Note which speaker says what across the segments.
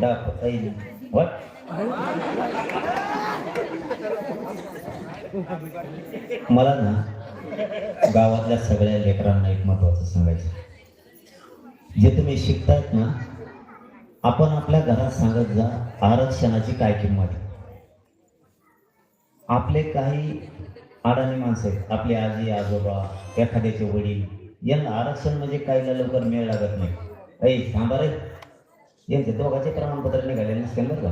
Speaker 1: दाखवता येईल What? मला ना गावातल्या सगळ्या लेकरांना एक महत्वाचं सांगायचं जे तुम्ही शिकतायत ना आपण आपल्या घरात सांगत जा आरक्षणाची काय किंमत आपले काही अडाणी माणसं आहेत आपले आजी आजोबा एखाद्याचे वडील यांना आरक्षण म्हणजे काहीला लवकर मेळ लागत नाही. ऐ थांबा रे. यांचे दोघांचे प्रमाणपत्र निघाले नसतील बरं का?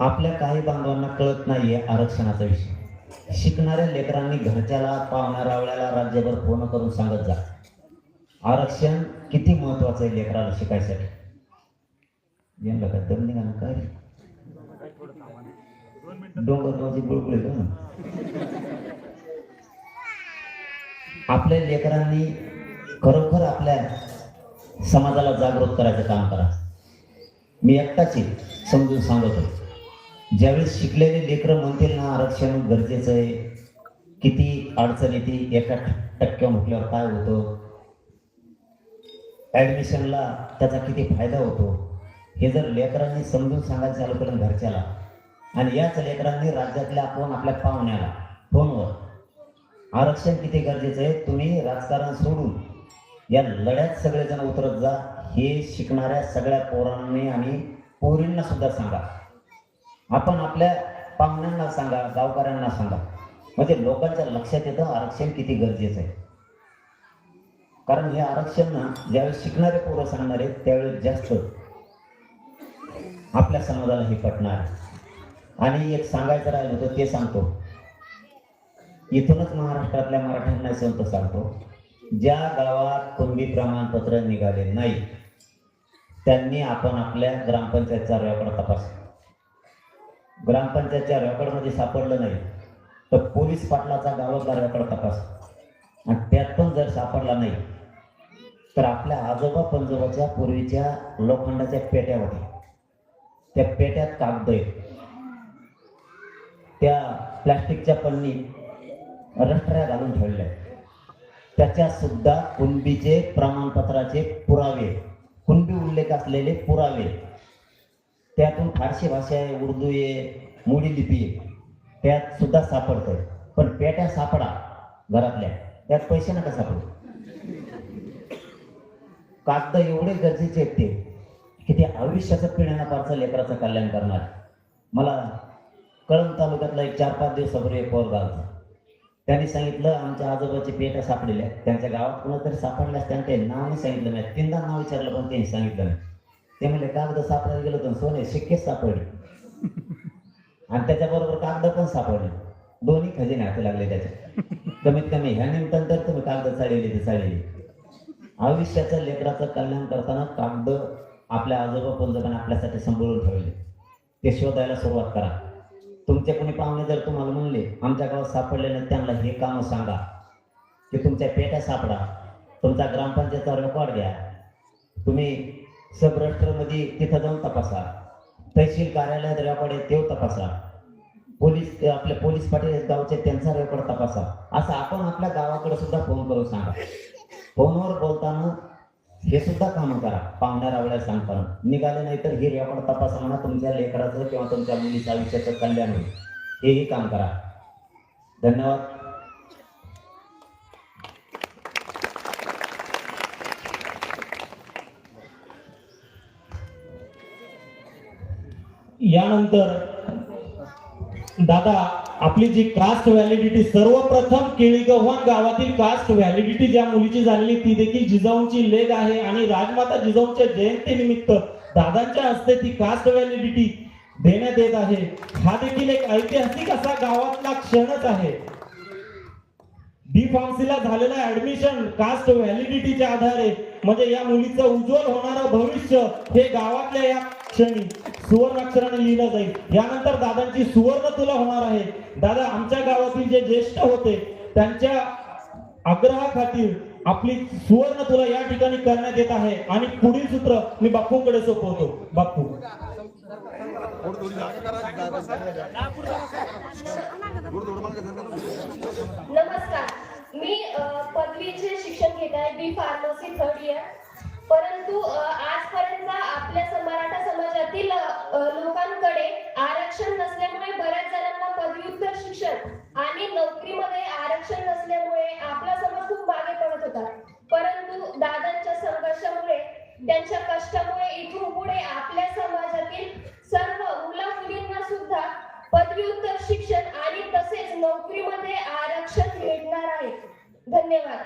Speaker 1: आपल्या काही बांधवांना कळत नाहीये आरक्षणाचा विषय. शिकणाऱ्या लेकरांनी घरच्याला पाहुण्या रावळ्याला राज्यभर फोन करून सांगत जा. आरक्षण किती महत्वाचं आहे लेकराला शिकायसाठी? यांना का दम निघा काय डोंगर माझी बुळबुळे ना आपल्या लेकरांनी खरोखर आपल्या समाजाला जागृत करायचं काम करा. मी एकटाच समजून सांगतो. ज्यावेळेस शिकलेले लेकरं म्हणतील ना आरक्षण गरजेचं आहे किती अडचण येते एका टक्क्या म्हटल्यावर काय होतं? ॲडमिशनला त्याचा किती फायदा होतो? हे जर लेकरांनी समजून सांगायचं चालू तर घरच्याला. आणि याच लेकरांनी राज्यातल्या आपण आपल्या पाहुण्याला फोनवर. आरक्षण किती गरजेचं आहे? तुम्ही राजकारण सोडून या लढ्यात सगळेजण उतरत जा. हे शिकणाऱ्या सगळ्या पोरांनी आणि पोरींना सुद्धा सांगा. आपण आपल्या पाहुण्यांना सांगा गावकऱ्यांना सांगा. म्हणजे लोकांच्या लक्षात येतं आरक्षण किती गरजेचं आहे. कारण हे आरक्षण ना ज्यावेळेस शिकणारे पोरं सांगणार आहेत त्यावेळेस जास्त आपल्या समाजाला हे पटणार. आणि एक सांगायचं राहिलं होतं ते सांगतो. इथूनच महाराष्ट्रातल्या मराठ्यांना संत सांगतो. ज्या गावात कुणबी प्रमाणपत्र निघाले नाही त्यांनी आपण आपल्या ग्रामपंचायतचा रेकॉर्ड तपास ग्रामपंचायतच्या रेकॉर्डमध्ये सापडलं नाही तर पोलीस पाटलाचा गावातला रेकॉर्ड तपास आणि त्यात पण जर सापडला नाही तर आपल्या आजोबा पंजोबाच्या पूर्वीच्या लोखंडाच्या पेट्या होत्या त्या पेट्यात कागद आहे त्या प्लॅस्टिकच्या पन्नी रष्ट्र्या घालून ठेवल्या त्याच्या सुद्धा कुणबीचे प्रमाणपत्राचे पुरावे कुणबी उल्लेख असलेले पुरावे. त्यातून फारशी भाषा आहे उर्दू आहे मोडी लिपी आहे. त्यात सुद्धा सापडतंय. पण पेट्या सापडा घरातल्या. त्यात पैसे नका सापडू. कागद एवढे गरजेचे आहेत ते की ते आयुष्याचं पिढ्यांना पारचं लेकराचं कल्याण करणार. मला कळंब तालुक्यातला एक चार पाच दिवसापूर्वी एक पोर झाला त्यांनी सांगितलं आमच्या आजोबाची सापडलेल्या आहेत. त्यांच्या गावात कुणा तरी सापडल्यास त्यांना ते नाव नाही सांगितलं नाही. तीनदा नाव विचारलं पण त्यांनी सांगितलं नाही. ते म्हणले कागद सापडायला गेलो तर सोने शिक्केच सापडले. आणि त्याच्याबरोबर कागद पण सापडले. दोन्ही खजिने हाती लागले त्याचे. कमीत कमी ह्या निमित्तानं तर तुम्ही कागद चालवले ते चाललेली आयुष्याचं लेकराचं कल्याण करताना कागद आपल्या आजोबा पंजोबांना आपल्यासाठी सांभाळून ठेवले. ते शोधायला सुरुवात करा. तुमचे कोणी पाहुणे जर तुम्हाला म्हणले आमच्या गावात सापडले त्यांना हे काम सांगा. की तुमच्या पेट्या सापडा. तुमचा ग्रामपंचायत रेकॉर्ड घ्या. तुम्ही सब तिथं जाऊन तपासा. तहसील कार्यालयात रेकॉर्ड आहे तेव्हा तपासा. पोलीस आपले पोलीस पाटील गावचे त्यांचा रेकॉर्ड तपासा. असं आपण आपल्या गावाकडे सुद्धा फोन करून सांगा. फोनवर बोलताना हे सुद्धा काम करा. पाहुण्या रावळ्या सांगताना निघाले नाही तर हे रेकॉर्ड तपासा म्हणा तुमच्या लेकराचं किंवा तुमच्या मुलीच्या आयुष्याचं कल्याण होईल. हेही काम करा. धन्यवाद.
Speaker 2: यानंतर दादा आपली जी कास्ट व्हॅलिडिटी सर्वप्रथम केळीगव्हाण गावातील कास्ट व्हॅलिडिटी ज्या मुलीची झालेली ती देखील जिजाऊंची लेख आहे. आणि राजमाता जिजाऊंच्या जयंतीनिमित्त दादांच्या हस्ते ती कास्ट व्हॅलिडिटी देण्यात येत आहे. हा देखील एक ऐतिहासिक असा गावातला क्षणच आहे. डी फार्मसीला झालेला ऍडमिशन कास्ट व्हॅलिडिटीच्या आधारे म्हणजे या मुलीचं उज्ज्वल होणारं भविष्य हे गावातल्या या क्षणी सुवर्णाक्षराने लिहिलं जाईल. यानंतर दादांची सुवर्ण तुला होणार आहे. दादा आमच्या गावातील जे ज्येष्ठ होते त्यांच्या आग्रहाखातीर आपली सुवर्ण तुला या ठिकाणी करण्यात येत आहे. आणि पुढील सूत्र मी बाप्पूकडे सोपवतो. बाप्पू
Speaker 3: नमस्कार. मी पदवीचे शिक्षण घेत आहे. बी फार्मसी थर्ड इयर परंतु आजपर्यंत आपल्या नोकरीमध्ये आरक्षण मिळणार आहे. धन्यवाद.